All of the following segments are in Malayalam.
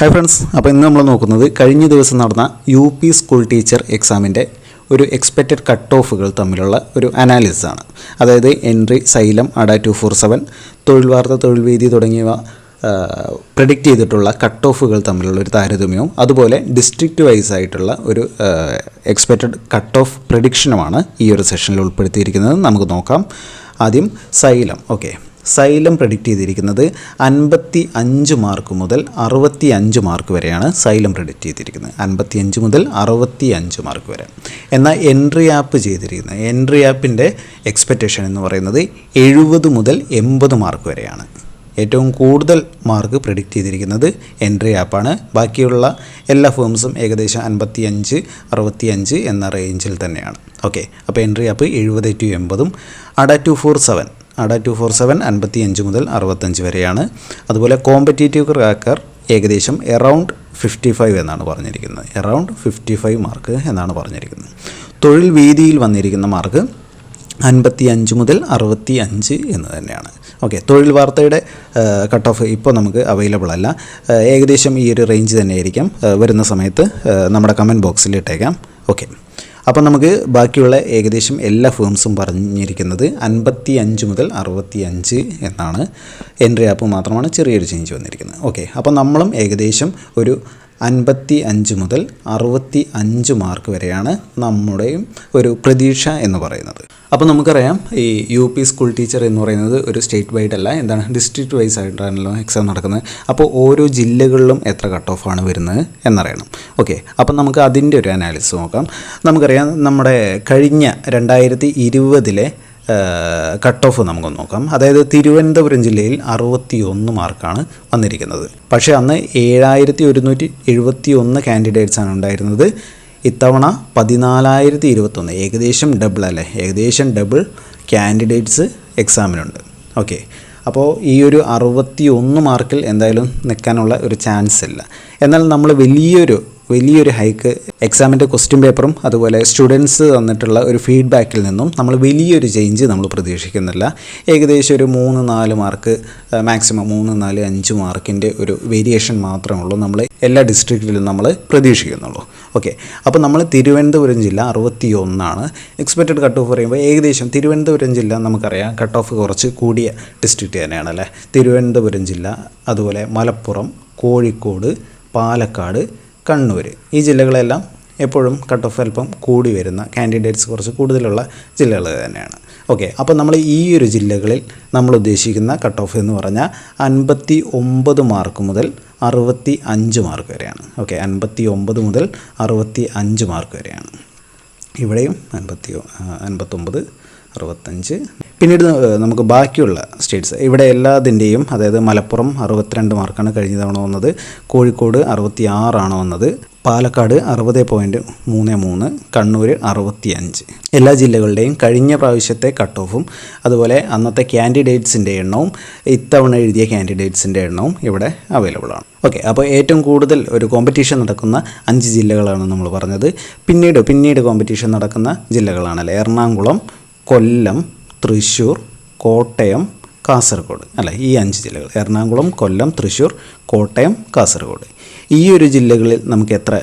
ഹായ് ഫ്രണ്ട്സ് അപ്പോൾ ഇന്ന് നമ്മൾ നോക്കുന്നത് കഴിഞ്ഞ ദിവസം നടന്ന യു പി സ്കൂൾ ടീച്ചർ എക്സാമിന്റെ ഒരു എക്സ്പെക്റ്റഡ് കട്ട് ഓഫുകൾ തമ്മിലുള്ള ഒരു അനാലിസിസ് ആണ്. അതായത് entry Xylem Adda two four seven തൊഴിൽ വാർത്ത തൊഴിൽ വീതി തുടങ്ങിയവ പ്രഡിക്റ്റ് ചെയ്തിട്ടുള്ള കട്ട് ഓഫുകൾ തമ്മിലുള്ള ഒരു താരതമ്യവും അതുപോലെ ഡിസ്ട്രിക്റ്റ് വൈസ് ആയിട്ടുള്ള ഒരു എക്സ്പെക്റ്റഡ് കട്ട് ഓഫ് പ്രഡിക്ഷനുമാണ് ഈ ഒരു സെഷനിൽ ഉൾപ്പെടുത്തിയിരിക്കുന്നത്. നമുക്ക് നോക്കാം. ആദ്യം സൈലം ഓക്കെ സൈലം പ്രഡിക്റ്റ് ചെയ്തിരിക്കുന്നത് അൻപത്തി അഞ്ച് മാർക്ക് മുതൽ അറുപത്തി അഞ്ച് മാർക്ക് വരെയാണ് സൈലം പ്രഡിക്റ്റ് ചെയ്തിരിക്കുന്നത്. അൻപത്തി അഞ്ച് മുതൽ അറുപത്തി അഞ്ച് മാർക്ക് വരെ. എന്നാൽ എൻട്രി ആപ്പ് ചെയ്തിരിക്കുന്നത് എൻട്രി ആപ്പിന്റെ എക്സ്പെക്റ്റേഷൻ എന്ന് പറയുന്നത് എഴുപത് മുതൽ എൺപത് മാർക്ക് വരെയാണ്. ഏറ്റവും കൂടുതൽ മാർക്ക് പ്രിഡിക്റ്റ് ചെയ്തിരിക്കുന്നത് എൻട്രി ആപ്പാണ് ബാക്കിയുള്ള എല്ലാ ഫേംസും ഏകദേശം അൻപത്തി അഞ്ച് അറുപത്തി അഞ്ച് എന്ന റേഞ്ചിൽ തന്നെയാണ്. ഓക്കെ അപ്പോൾ എൻട്രി ആപ്പ് എഴുപത് to എൺപതും Adda two four seven Adda two four seven അൻപത്തി അഞ്ച് മുതൽ അറുപത്തഞ്ച് വരെയാണ്. അതുപോലെ കോമ്പറ്റേറ്റീവ് ക്രാക്കർ ഏകദേശം എറൗണ്ട് ഫിഫ്റ്റി ഫൈവ് എന്നാണ് പറഞ്ഞിരിക്കുന്നത്. എറൗണ്ട് ഫിഫ്റ്റി ഫൈവ് മാർക്ക് എന്നാണ് പറഞ്ഞിരിക്കുന്നത്. തൊഴിൽ വീതിയിൽ വന്നിരിക്കുന്ന മാർക്ക് അൻപത്തി അഞ്ച് മുതൽ അറുപത്തി അഞ്ച് എന്ന് തന്നെയാണ്. ഓക്കെ തൊഴിൽ വാർത്തയുടെ കട്ട് ഓഫ് ഇപ്പോൾ നമുക്ക് അവൈലബിൾ അല്ല. ഏകദേശം ഈ ഒരു റേഞ്ച് തന്നെയായിരിക്കും. വരുന്ന സമയത്ത് നമ്മുടെ കമന്റ് ബോക്സിൽ ഇട്ടേക്കാം. ഓക്കെ അപ്പം നമുക്ക് ബാക്കിയുള്ള ഏകദേശം എല്ലാ ഫേംസും പറഞ്ഞിരിക്കുന്നത് അൻപത്തി അഞ്ച് മുതൽ അറുപത്തി അഞ്ച് എന്നാണ്. എൻട്രി ആപ്പ് മാത്രമാണ് ചെറിയൊരു ചേഞ്ച് വന്നിരിക്കുന്നത്. ഓക്കെ അപ്പം നമ്മളും ഏകദേശം ഒരു അൻപത്തി അഞ്ച് മുതൽ അറുപത്തി അഞ്ച് മാർക്ക് വരെയാണ് നമ്മുടെയും ഒരു പ്രതീക്ഷ എന്ന് പറയുന്നത്. അപ്പോൾ നമുക്കറിയാം ഈ യു പി സ്കൂൾ ടീച്ചർ എന്ന് പറയുന്നത് ഒരു സ്റ്റേറ്റ് വൈഡ് അല്ല എന്താണ് ഡിസ്ട്രിക്റ്റ് വൈസ് ആയിട്ടാണല്ലോ എക്സാം നടക്കുന്നത്. അപ്പോൾ ഓരോ ജില്ലകളിലും എത്ര കട്ട് ഓഫ് ആണ് വരുന്നത് എന്നറിയണം. ഓക്കെ അപ്പം നമുക്ക് അതിന്റെ ഒരു അനാലിസിസ് നോക്കാം. നമുക്കറിയാം നമ്മുടെ കഴിഞ്ഞ രണ്ടായിരത്തി ഇരുപതിലെ കട്ട് ഓഫ് നമുക്ക് നോക്കാം. അതായത് തിരുവനന്തപുരം ജില്ലയിൽ അറുപത്തി ഒന്ന് മാർക്കാണ് വന്നിരിക്കുന്നത്. പക്ഷേ അന്ന് ഏഴായിരത്തി ഒരുന്നൂറ്റി എഴുപത്തി ഒന്ന് കാൻഡിഡേറ്റ്സാണ് ഉണ്ടായിരുന്നത്. ഇത്തവണ പതിനാലായിരത്തി ഇരുപത്തൊന്ന് ഏകദേശം ഡബിൾ അല്ലേ? ഏകദേശം ഡബിൾ കാൻഡിഡേറ്റ്സ് എക്സാമിനുണ്ട് ഓക്കെ അപ്പോൾ ഈ ഒരു അറുപത്തി ഒന്ന് മാർക്കിൽ എന്തായാലും നിൽക്കാനുള്ള ഒരു ചാൻസ് ഇല്ല. എന്നാൽ നമ്മൾ വലിയൊരു വലിയൊരു ഹൈക്ക് എക്സാമിന്റെ ക്വസ്റ്റ്യൻ പേപ്പറും അതുപോലെ സ്റ്റുഡൻസ് തന്നിട്ടുള്ള ഒരു ഫീഡ്ബാക്കിൽ നിന്നും നമ്മൾ വലിയൊരു ചേഞ്ച് നമ്മൾ പ്രതീക്ഷിക്കുന്നില്ല. ഏകദേശം ഒരു മൂന്ന് നാല് മാർക്ക് മാക്സിമം മൂന്ന് നാല് അഞ്ച് മാർക്കിന്റെ ഒരു വേരിയേഷൻ മാത്രമേ ഉള്ളൂ നമ്മൾ എല്ലാ ഡിസ്ട്രിക്റ്റിലും നമ്മൾ പ്രതീക്ഷിക്കുന്നുള്ളൂ. ഓക്കെ അപ്പോൾ നമ്മൾ തിരുവനന്തപുരം ജില്ല അറുപത്തി ഒന്നാണ് എക്സ്പെക്റ്റഡ് കട്ട് ഓഫ് പറയുമ്പോൾ ഏകദേശം തിരുവനന്തപുരം ജില്ല നമുക്കറിയാം കട്ട് ഓഫ് കുറച്ച് കൂടിയ ഡിസ്ട്രിക്റ്റ് തന്നെയാണ് അല്ലേ? തിരുവനന്തപുരം ജില്ല അതുപോലെ മലപ്പുറം കോഴിക്കോട് പാലക്കാട് കണ്ണൂർ ഈ ജില്ലകളെല്ലാം എപ്പോഴും കട്ട് ഓഫ് അല്പം കൂടി വരുന്ന കാൻഡിഡേറ്റ്സ് കുറച്ച് കൂടുതലുള്ള ജില്ലകൾ തന്നെയാണ്. ഓക്കെ അപ്പോൾ നമ്മൾ ഈ ഒരു ജില്ലകളിൽ നമ്മൾ ഉദ്ദേശിക്കുന്ന കട്ട് ഓഫ് എന്ന് പറഞ്ഞാൽ അൻപത്തി ഒമ്പത് മാർക്ക് മുതൽ അറുപത്തി അഞ്ച് മാർക്ക് വരെയാണ്. ഓക്കെ അൻപത്തി ഒമ്പത് മുതൽ അറുപത്തി അഞ്ച് മാർക്ക് വരെയാണ്. ഇവിടെയും അൻപത്തി അൻപത്തൊമ്പത് അറുപത്തഞ്ച്. പിന്നീട് നമുക്ക് ബാക്കിയുള്ള സ്റ്റേറ്റ്സ്. ഇവിടെ എല്ലാതിന്റെയും അതായത് മലപ്പുറം അറുപത്തിരണ്ട് മാർക്കാണ് കഴിഞ്ഞ തവണ വന്നത്. കോഴിക്കോട് അറുപത്തി ആറാണ് വന്നത്. പാലക്കാട് അറുപത് പോയിന്റ് മൂന്ന് മൂന്ന്. കണ്ണൂർ അറുപത്തി അഞ്ച് എല്ലാ ജില്ലകളുടെയും കഴിഞ്ഞ പ്രാവശ്യത്തെ കട്ട് ഓഫും അതുപോലെ അന്നത്തെ ക്യാൻഡിഡേറ്റ്സിന്റെ എണ്ണവും ഇത്തവണ എഴുതിയ ക്യാൻഡിഡേറ്റ്സിന്റെ എണ്ണവും ഇവിടെ അവൈലബിൾ ആണ്. ഓക്കെ അപ്പോൾ ഏറ്റവും കൂടുതൽ ഒരു കോമ്പറ്റീഷൻ നടക്കുന്ന അഞ്ച് ജില്ലകളാണ് നമ്മൾ പറഞ്ഞത്. പിന്നീട് പിന്നീട് കോമ്പറ്റീഷൻ നടക്കുന്ന ജില്ലകളാണല്ലേ? എറണാകുളം കൊല്ലം തൃശ്ശൂർ കോട്ടയം കാസർഗോഡ്. അല്ല? ഈ അഞ്ച് ജില്ലകൾ. എറണാകുളം കൊല്ലം തൃശ്ശൂർ കോട്ടയം കാസർഗോഡ്. ഈ ഒരു ജില്ലകളിൽ നമുക്ക് എത്ര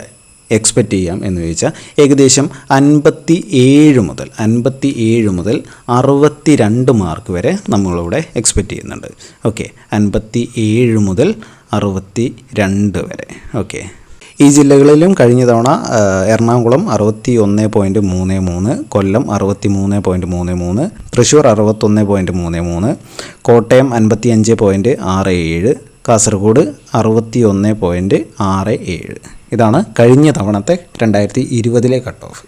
എക്സ്പെക്റ്റ് ചെയ്യാം എന്ന് ചോദിച്ചാൽ ഏകദേശം അൻപത്തി ഏഴ് മുതൽ അൻപത്തി ഏഴ് മുതൽ അറുപത്തി രണ്ട് മാർക്ക് വരെ നമ്മളിവിടെ എക്സ്പെക്റ്റ് ചെയ്യുന്നുണ്ട്. ഓക്കെ അൻപത്തി ഏഴ് മുതൽ അറുപത്തി രണ്ട് വരെ. ഓക്കെ ഈ ജില്ലകളിലും കഴിഞ്ഞ തവണ എറണാകുളം അറുപത്തി ഒന്ന് പോയിന്റ് മൂന്ന് മൂന്ന് കൊല്ലം അറുപത്തി മൂന്ന് പോയിന്റ് മൂന്ന് മൂന്ന് തൃശ്ശൂർ അറുപത്തൊന്ന് പോയിന്റ് മൂന്ന് മൂന്ന് കോട്ടയം അൻപത്തി അഞ്ച് പോയിന്റ് ആറ് ഏഴ് കാസർഗോഡ് അറുപത്തി ഒന്ന് പോയിന്റ് ആറ് ഏഴ്. ഇതാണ് കഴിഞ്ഞ തവണത്തെ രണ്ടായിരത്തി ഇരുപതിലെ കട്ട് ഓഫ്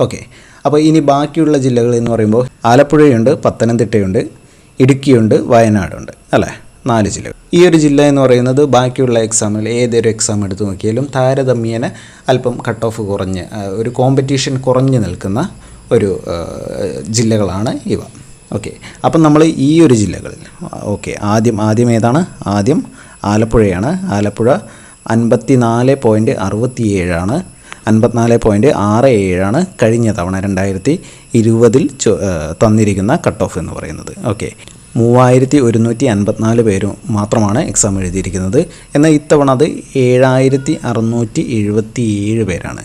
ഓക്കെ അപ്പോൾ ഇനി ബാക്കിയുള്ള ജില്ലകൾ എന്ന് പറയുമ്പോൾ ആലപ്പുഴയുണ്ട് പത്തനംതിട്ടയുണ്ട് ഇടുക്കിയുണ്ട് വയനാടുണ്ട്. അല്ലേ? നാല് ജില്ല ഈ ഒരു ജില്ല എന്ന് പറയുന്നത് ബാക്കിയുള്ള എക്സാമിൽ ഏതൊരു എക്സാം എടുത്തു നോക്കിയാലും താരതമ്യേന അല്പം കട്ട് ഓഫ് കുറഞ്ഞ് ഒരു കോമ്പറ്റീഷൻ കുറഞ്ഞു നിൽക്കുന്ന ഒരു ജില്ലകളാണ് ഇവ. ഓക്കെ അപ്പം നമ്മൾ ഈ ഒരു ജില്ലകളിൽ ഓക്കെ ആദ്യം ആദ്യം ഏതാണ്? ആദ്യം ആലപ്പുഴയാണ്. ആലപ്പുഴ അൻപത്തി നാല് പോയിന്റ് അറുപത്തി ഏഴാണ് അൻപത്തിനാല് പോയിന്റ് ആറ് ഏഴാണ് കഴിഞ്ഞ തവണ രണ്ടായിരത്തി ഇരുപതിൽ തന്നിരിക്കുന്ന കട്ട് ഓഫ് എന്ന് പറയുന്നത്. ഓക്കെ മൂവായിരത്തി ഒരുന്നൂറ്റി അൻപത്തിനാല് പേരും മാത്രമാണ് എക്സാം എഴുതിയിരിക്കുന്നത്. എന്നാൽ ഇത്തവണ അത് ഏഴായിരത്തി അറുന്നൂറ്റി എഴുപത്തി ഏഴ് പേരാണ്.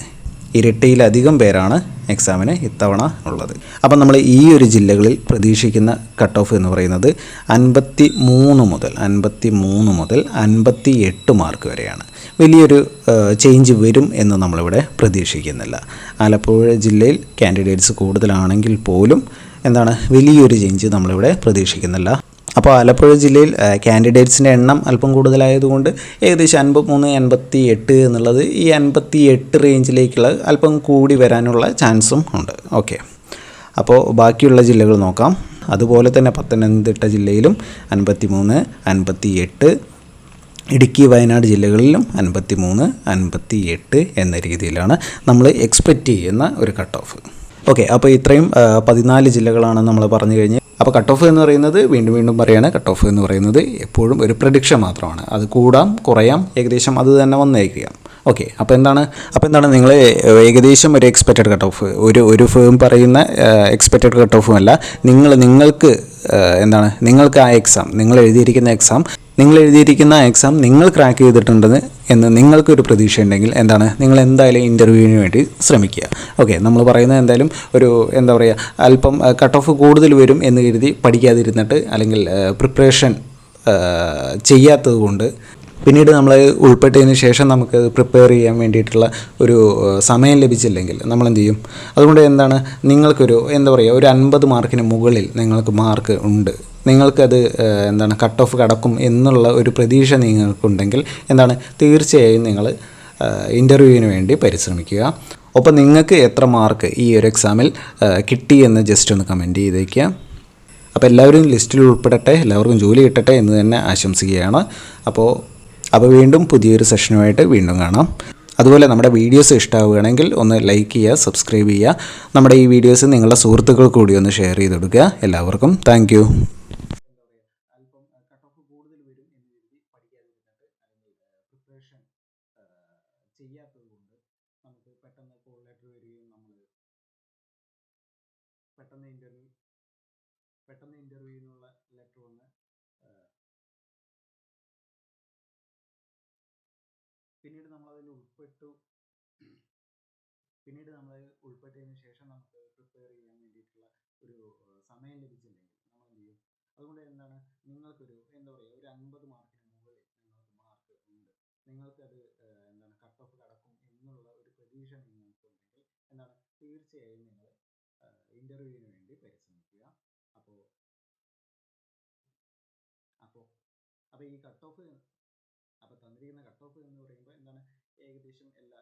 ഇരട്ടിയിലധികം പേരാണ് എക്സാമിന് ഇത്തവണ ഉള്ളത്. അപ്പം നമ്മൾ ഈ ഒരു ജില്ലകളിൽ പ്രതീക്ഷിക്കുന്ന കട്ട് ഓഫ് എന്ന് പറയുന്നത് അൻപത്തി മൂന്ന് മുതൽ അൻപത്തി മൂന്ന് മുതൽ അൻപത്തി എട്ട് മാർക്ക് വരെയാണ്. വലിയൊരു ചേഞ്ച് വരും എന്ന് നമ്മളിവിടെ പ്രതീക്ഷിക്കുന്നില്ല. ആലപ്പുഴ ജില്ലയിൽ കാൻഡിഡേറ്റ്സ് കൂടുതലാണെങ്കിൽ പോലും എന്താണ് വലിയൊരു ചേഞ്ച് നമ്മളിവിടെ പ്രതീക്ഷിക്കുന്നില്ല. അപ്പോൾ ആലപ്പുഴ ജില്ലയിൽ കാൻഡിഡേറ്റ്സിന്റെ എണ്ണം അല്പം കൂടുതലായതുകൊണ്ട് ഏകദേശം അൻപത്തി മൂന്ന് എൺപത്തി എട്ട് എന്നുള്ളത് ഈ അൻപത്തി എട്ട് റേഞ്ചിലേക്കുള്ള അല്പം കൂടി വരാനുള്ള ചാൻസും ഉണ്ട്. ഓക്കെ. അപ്പോൾ ബാക്കിയുള്ള ജില്ലകൾ നോക്കാം. അതുപോലെ തന്നെ പത്തനംതിട്ട ജില്ലയിലും അൻപത്തി മൂന്ന് അൻപത്തി എട്ട് ഇടുക്കി വയനാട് ജില്ലകളിലും അൻപത്തി മൂന്ന് അൻപത്തി എട്ട് എന്ന രീതിയിലാണ് നമ്മൾ എക്സ്പെക്റ്റ് ചെയ്യുന്ന ഒരു കട്ട് ഓഫ് ഓക്കെ അപ്പോൾ ഇത്രയും പതിനാല് ജില്ലകളാണ് നമ്മൾ പറഞ്ഞു കഴിഞ്ഞ്. അപ്പോൾ കട്ട് ഓഫ് എന്ന് പറയുന്നത് വീണ്ടും വീണ്ടും പറയുകയാണ് കട്ട് ഓഫ് എന്ന് പറയുന്നത് എപ്പോഴും ഒരു പ്രഡിക്ഷൻ മാത്രമാണ്. അത് കൂടാം കുറയാം ഏകദേശം അത് തന്നെ വന്നേക്കുക ഓക്കെ അപ്പോൾ എന്താണ് അപ്പോൾ എന്താണ് നിങ്ങൾ ഏകദേശം ഒരു എക്സ്പെക്റ്റഡ് കട്ട് ഓഫ് ഒരു ഒരു ഫേം പറയുന്ന എക്സ്പെക്റ്റഡ് കട്ട് ഓഫും അല്ല. നിങ്ങൾ നിങ്ങൾക്ക് എന്താണ് നിങ്ങൾക്ക് ആ എക്സാം നിങ്ങൾ എഴുതിയിരിക്കുന്ന എക്സാം നിങ്ങൾ എഴുതിയിരിക്കുന്ന എക്സാം നിങ്ങൾ ക്രാക്ക് ചെയ്തിട്ടുണ്ട് എന്ന് നിങ്ങൾക്കൊരു പ്രതീക്ഷ ഉണ്ടെങ്കിൽ എന്താണ്? നിങ്ങൾ എന്തായാലും ഇന്റർവ്യൂവിന് വേണ്ടി ശ്രമിക്കുക. ഓക്കെ നമ്മൾ പറയുന്നത് എന്തായാലും ഒരു എന്താ പറയുക അല്പം കട്ട് ഓഫ് കൂടുതൽ വരും എന്ന് കരുതി പഠിക്കാതിരുന്നിട്ട് അല്ലെങ്കിൽ പ്രിപ്പറേഷൻ ചെയ്യാത്തത് കൊണ്ട് പിന്നീട് നമ്മൾ ഉൾപ്പെട്ടതിന് ശേഷം നമുക്ക് പ്രിപ്പയർ ചെയ്യാൻ വേണ്ടിയിട്ടുള്ള ഒരു സമയം ലഭിച്ചില്ലെങ്കിൽ നമ്മൾ എന്ത് ചെയ്യും? അതുകൊണ്ട് എന്താണ്? നിങ്ങൾക്കൊരു എന്താ പറയുക ഒരു അൻപത് മാർക്കിന് മുകളിൽ നിങ്ങൾക്ക് മാർക്ക് ഉണ്ട്. നിങ്ങൾക്കത് എന്താണ് കട്ട് ഓഫ് കടക്കും എന്നുള്ള ഒരു പ്രതീക്ഷ നിങ്ങൾക്കുണ്ടെങ്കിൽ എന്താണ് തീർച്ചയായും നിങ്ങൾ ഇന്റർവ്യൂവിന് വേണ്ടി പരിശ്രമിക്കുക. ഒപ്പം നിങ്ങൾക്ക് എത്ര മാർക്ക് ഈ ഒരു എക്സാമിൽ കിട്ടി എന്ന് ജസ്റ്റ് ഒന്ന് കമന്റ് ചെയ്തേക്കുക. അപ്പോൾ എല്ലാവരും ലിസ്റ്റിൽ ഉൾപ്പെടട്ടെ എല്ലാവർക്കും ജോലി കിട്ടട്ടെ എന്ന് തന്നെ ആശംസിക്കുകയാണ്. അപ്പോൾ അപ്പോൾ വീണ്ടും പുതിയൊരു സെഷനുമായിട്ട് വീണ്ടും കാണാം. അതുപോലെ നമ്മുടെ വീഡിയോസ് ഇഷ്ടമാവുകയാണെങ്കിൽ ഒന്ന് ലൈക്ക് ചെയ്യുക സബ്സ്ക്രൈബ് ചെയ്യുക. നമ്മുടെ ഈ വീഡിയോസ് നിങ്ങളുടെ സുഹൃത്തുക്കൾ കൂടി ഒന്ന് ഷെയർ ചെയ്ത് കൊടുക്കുക. എല്ലാവർക്കും താങ്ക് അല്പം കട്ട് ഓഫ് കൂടുതൽ വരും എന്ന് കരുതി പഠിക്കാതിരുന്നിട്ട് അല്ലെങ്കിൽ പ്രിപ്പറേഷൻ ചെയ്യാത്തത് കൊണ്ട് നമുക്ക് പെട്ടെന്ന് കോൾ ലെറ്റർ വരികയും നമ്മൾ പെട്ടെന്ന് ഇന്റർവ്യൂ പെട്ടെന്ന് ഇന്റർവ്യൂവിനുള്ള ലെറ്റർ വന്ന് പിന്നീട് നമ്മളതിൽ ഉൾപ്പെട്ടു പിന്നീട് നമ്മൾ ഉൾപ്പെട്ടതിന് ശേഷം നമുക്ക് പ്രിപ്പയർ ചെയ്യാൻ വേണ്ടിയിട്ടുള്ള ഒരു സമയം ലഭിച്ചില്ലെങ്കിൽ നമ്മൾ എന്ത് ചെയ്യും? അതുകൊണ്ട് എന്താണ്? നിങ്ങൾക്കൊരു എന്താ പറയുക ഒരു അൻപത് മാർക്കിന് മുകളിൽ നിങ്ങൾക്ക് മാർക്ക് ഉണ്ട്. നിങ്ങൾക്ക് അത് എന്താണ് കട്ട് ഓഫ് കടക്കും എന്നുള്ള ഒരു പ്രതീക്ഷ നിങ്ങൾക്കുണ്ടെങ്കിൽ എന്താണ്? തീർച്ചയായും നിങ്ങൾ ഇന്റർവ്യൂവിന് വേണ്ടി പരിശ്രമിക്കുക. അപ്പോൾ അപ്പോൾ അപ്പോൾ ഈ കട്ട് ഓഫ് അപ്പോൾ തന്നിരിക്കുന്ന കട്ട് ഓഫ് എന്ന് പറയുമ്പോൾ എന്താണ്? ഏകദേശം എല്ലാ